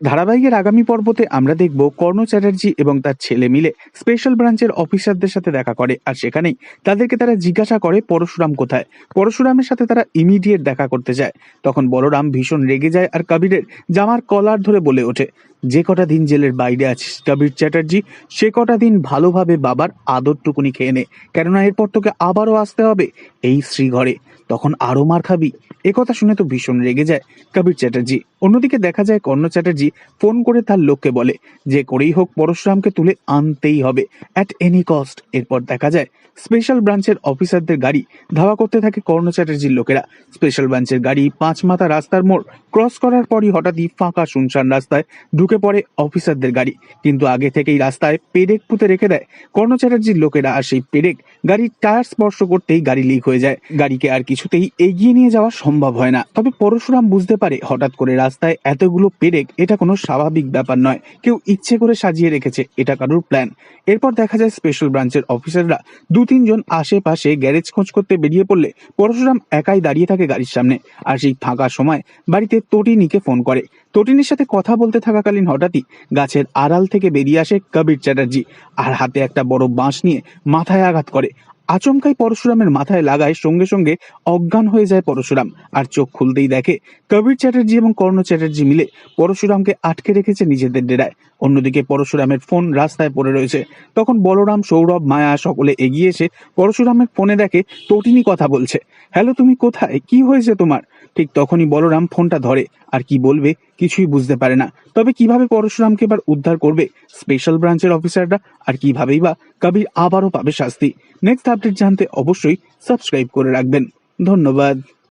ধারাবাহিকের আগামী পর্বতে আমরা দেখব কর্ণ চ্যাটার্জি এবং তার ছেলে মিলে স্পেশাল ব্রাঞ্চের অফিসারদের সাথে দেখা করে। আর সেখানেই তাদেরকে তারা জিজ্ঞাসা করে, পরশুরাম কোথায়? পরশুরামের সাথে তারা ইমিডিয়েট দেখা করতে যায়। তখন বলরাম ভীষণ রেগে যায় আর কবিরের জামার কলার ধরে বলে ওঠে, যে কটা দিন জেলের বাইরে আছিস কবির চ্যাটার্জি, সে কটা দিন ভালোভাবে বাবার আদরটুকুনি খেয়ে নে। কেননা এরপর তোকে আবারও আসতে হবে এই শ্রীঘরে। তখন আরও মার খাবি। একথা শুনে তো ভীষণ রেগে যায় কবির চ্যাটার্জি। অন্যদিকে দেখা যায় কর্ণ চ্যাটার্জি ফোন করে তার লোককে বলে, যে করেই হোক পরশুরামকে তুলে আনতেই হবে। অ্যাট এনি কস্ট এরপর দেখা যায় স্পেশাল ব্রাঞ্চের অফিসারদের গাড়ি ধাওয়া করতে থাকে কর্ণ চ্যাটার্জির লোকেরা। স্পেশাল ব্রাঞ্চের গাড়ি পাঁচ মাথা রাস্তার মোড় ক্রস করার পরই হঠাৎই ফাঁকা শুনশান রাস্তায় ঢুকে পড়ে অফিসারদের গাড়ি। কিন্তু আগে থেকেই রাস্তায় পেরেক পুঁতে রেখে দেয় কর্ণ চ্যাটার্জির লোকেরা। আর সেই পেরেক গাড়ির টায়ার স্পর্শ করতেই গাড়ি লিক হয়ে যায়। গাড়িকে আর কিছুতেই এগিয়ে নিয়ে যাওয়া সম্ভব হয় না। তবে পরশুরাম বুঝতে পারে হঠাৎ করে রাস্তায় এতগুলো পেরেক, এটা কোনো স্বাভাবিক ব্যাপার নয়। কেউ ইচ্ছে করে সাজিয়ে রেখেছে, এটা কারোর প্ল্যান এরপর দেখা যায় স্পেশাল ব্রাঞ্চের অফিসাররা দু তিনজন আশেপাশে গ্যারেজ খোঁজ করতে বেরিয়ে পড়লে পরশুরাম একাই দাঁড়িয়ে থাকে গাড়ির সামনে আর সেই ফাঁকা সময় বাড়িতে তটিনীকে ফোন করে। তটিনীর সাথে কথা বলতে থাকাকালীন হঠাৎই গাছের আড়াল থেকে বেরিয়ে আসে কবির চ্যাটার্জি আর হাতে একটা বড় বাঁশ নিয়ে মাথায় আঘাত করে। আচমকাই পরশুরামের মাথায় লাগায় সঙ্গে সঙ্গে অজ্ঞান হয়ে যায় পরশুরাম। আর চোখ খুলতেই দেখে কবির চ্যাটার্জি এবং কর্ণ চ্যাটার্জি মিলে পরশুরামকে আটকে রেখেছে নিজেদের ডেরায়। অন্যদিকে পরশুরামের ফোন রাস্তায় পড়ে রয়েছে। তখন বলরাম, সৌরভ, মায়া সকলে এগিয়ে এসে পরশুরামের ফোনে দেখে তটিনী কথা বলছে। হ্যালো, তুমি কোথায়? কি হয়েছে তোমার? ঠিক তখনই বলরাম ফোনটা ধরে। আর কি বলবে কিছুই বুঝতে পারে না। তবে কীভাবে পরশুরামকে এবার উদ্ধার করবে স্পেশাল ব্রাঞ্চের অফিসাররা? আর কিভাবেই বা কবির আবারও পাবে শাস্তি। নেক্সট আপডেট জানতে অবশ্যই সাবস্ক্রাইব করে রাখবেন। ধন্যবাদ।